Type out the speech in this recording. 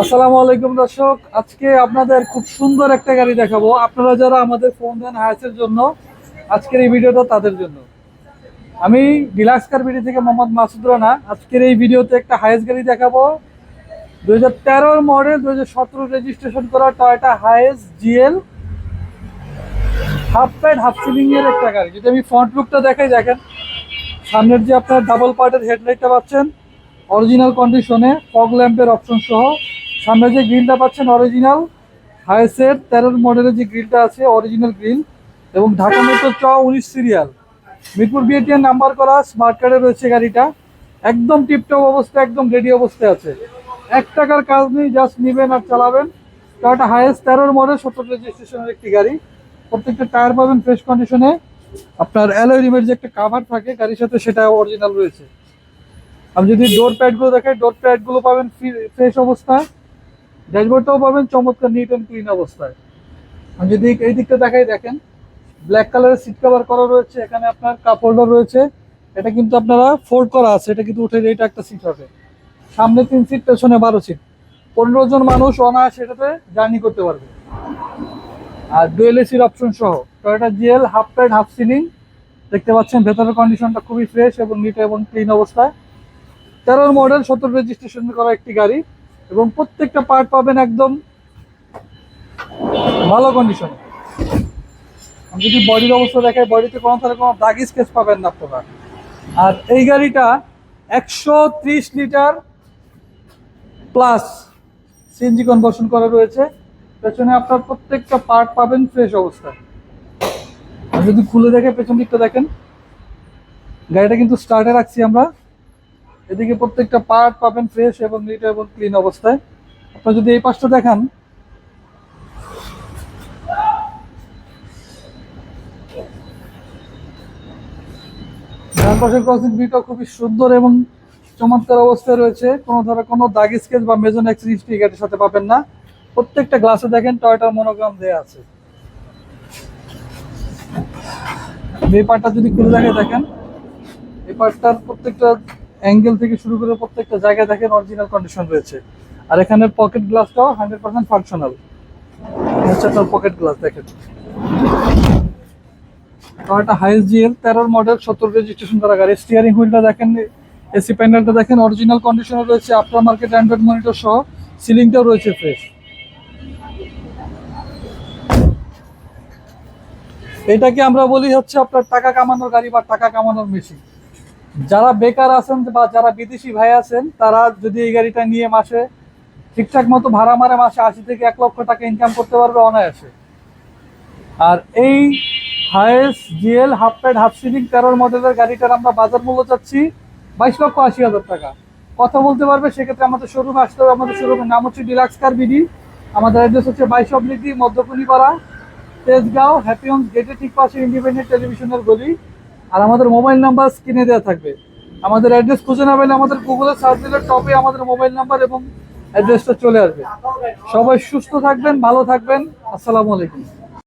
আসসালামু আলাইকুম দর্শক। আজকে আপনাদের খুব সুন্দর একটা গাড়ি দেখাবো। আপনারা যারা আমাদের ফোন দেন হায়াসের জন্য, আজকের এই ভিডিওটা তাদের জন্য। আমি ডিলাক্স কার ভিডিও থেকে মোহাম্মদ মাসুদ রানা। আজকের এই ভিডিওতে একটা হায়েস গাড়ি দেখাবো। দু হাজার মডেল দু হাজার সতেরো রেজিস্ট্রেশন করা Toyota Hiace GL half pad half ceiling এর একটা গাড়ি। যদি আমি ফ্রন্ট লুকটা দেখাই, দেখেন। সামনের যে আপনার ডাবল পার্টের হেডলাইটটা পাচ্ছেন অরিজিনাল কন্ডিশনে ফগ ল্যাম্পের অপশন সহ সামনে যে গ্রিলটা পাচ্ছেন অরিজিনাল হাইসের তেরোর মডেলের যে গ্রিলটা আছে অরিজিনাল গ্রিল এবং ঢাকা মেট্রো চ উনিশ সিরিয়াল মিরপুর বিএটিএন নাম্বার করা স্মার্ট কার্ডে রয়েছে গাড়িটা। একদম টিপটপ অবস্থা একদম রেডি অবস্থায় আছে। এক টাকার কাজ নেই জাস্ট নেবেন আর চালাবেন। টয়টা হায়েস্ট তেরোর মডেল সত্তর রেজিস্ট্রেশনের একটি গাড়ি। প্রত্যেকটা টায়ার পাবেন ফ্রেশ কন্ডিশনে আপনার অ্যালয় রিমের যে একটা কাভার থাকে, গাড়ির সাথে সেটা অরিজিনাল রয়েছে। আমি যদি ডোর প্যাডগুলো দেখাই ডোর প্যাডগুলো পাবেন ফ্রেশ অবস্থায়। ড্যাশবোর্ডটাও পাবেন, চমৎকার নিট অ্যান্ড ক্লিন অবস্থায়। আমি যদি এই দিকটা দেখাই, দেখেন ব্ল্যাক কালারের সিট কভার করা রয়েছে, এখানে আপনার কাপ হোল্ডার রয়েছে। এটা কিন্তু আপনারা ফোল্ড করা আছে, এটা কিন্তু উঠে এটা একটা সিট হবে। সামনে তিন সিট পেছনে বারো সিট পনেরো জন মানুষ অনায়াসে এটাতে জার্নি করতে পারবে। আর ডুয়েল এসির অপশন সহ Toyota GL half pad half ceiling দেখতে পাচ্ছেন, ভেতরের কন্ডিশনটা খুবই ফ্রেশ এবং নিট এবং ক্লিন অবস্থায়। তেরোর মডেল সত্তর রেজিস্ট্রেশন করা একটি গাড়ি এবং প্রত্যেকটা পার্ট পাবেন একদম ভালো কন্ডিশনে যদি বডির অবস্থা দেখাই বডিতে কোনো তাহলে কোনো দাগি স্কেচ পাবেন না আপনারা। আর এই গাড়িটা একশো ত্রিশ লিটার প্লাস সিএনজি কনভার্সন করা রয়েছে। পেছনে আপনার প্রত্যেকটা পার্ট পাবেন ফ্রেশ অবস্থায়। আর যদি খুলে দেখে পেছন দিকটা দেখেন, গাড়িটা কিন্তু স্টার্টে রাখছি আমরা। এদিকে প্রত্যেকটা পার্ট পাবেন ফ্রেশ এবং নিট এবং ক্লিন অবস্থায়। আপনারা যদি এই পাশটা দেখান। ভিউটা খুবই সুন্দর এবং চমৎকার অবস্থায় রয়েছে। কোনো ধরনের কোনো দাগ স্কেচ বা মেজন অ্যাক্সিডেন্ট গাড়ির সাথে পাবেন না। প্রত্যেকটা গ্লাসে দেখেন টয়টার মনোগ্রাম দেওয়া আছে। এই পার্টটা যদি খুলে দেখে দেখেন, এই পার্টটার প্রত্যেকটা অ্যাঙ্গেল থেকে শুরু করে প্রত্যেকটা জায়গায় দেখেন অরিজিনাল কন্ডিশন রয়েছে। আর এখানে পকেট গ্লাসটাও হান্ড্রেড পার্সেন্ট ফাংশনাল হচ্ছে আপনার পকেট গ্লাস দেখেন। টয়োটা হাইস জিএল তেরোর মডেল সত্তর রেজিস্ট্রেশন করা গাড়ি। স্টিয়ারিং হুইলটা দেখেন এসি প্যানেলটা দেখেন অরিজিনাল কন্ডিশনে রয়েছে আফটার মার্কেট অ্যান্ড্রয়েড মনিটর সহ সিলিংটাও রয়েছে ফ্রেশ এটাকে আমরা বলি হচ্ছে আপনার টাকা কামানোর গাড়ি বা টাকা কামানোর মেশিন যারা বেকার আছেন বা যারা বিদেশি ভাই আছেন, তারা যদি এই গাড়িটা নিয়ে মাসে ঠিকঠাক মতো ভাড়া মারে মাসে আশি থেকে এক লক্ষ টাকা ইনকাম করতে পারবে অনায়াসে। আর এই Hiace GL half pad half ceiling তেরোর মডেলের গাড়িটার আমরা বাজার মূল্য চাচ্ছি বাইশ লক্ষ আশি হাজার টাকা। কথা বলতে পারবে, সেক্ষেত্রে আমাদের শোরুমে আসতে হবে। আমাদের শোরুমের নাম হচ্ছে ডিলাক্স কার বিডি আমাদের অ্যাড্রেস হচ্ছে বাইশ অবলিটি মধ্যকুনিপাড়া, তেজগাঁও হ্যাপিয়ন্স গেটের ঠিক পাশে ইন্ডিপেন্ডেন্ট টেলিভিশনের গলি। আর আমাদের মোবাইল নাম্বার স্ক্রিনে দেওয়া থাকবে। আমাদের অ্যাড্রেস খুঁজে না পেলে আমাদের গুগলে সার্চ দিলে টপে আমাদের মোবাইল নাম্বার এবং অ্যাড্রেসটা চলে আসবে। সবাই সুস্থ থাকবেন, ভালো থাকবেন। আসসালামু আলাইকুম।